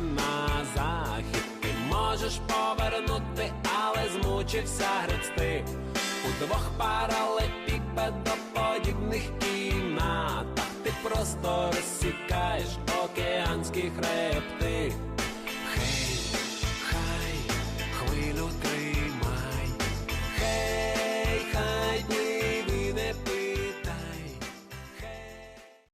на захід. Ти можеш повернути, але змучився гребсти удвох паралепіпедоподібних кімнатах. Ти просто розсікаєш океанські хребти.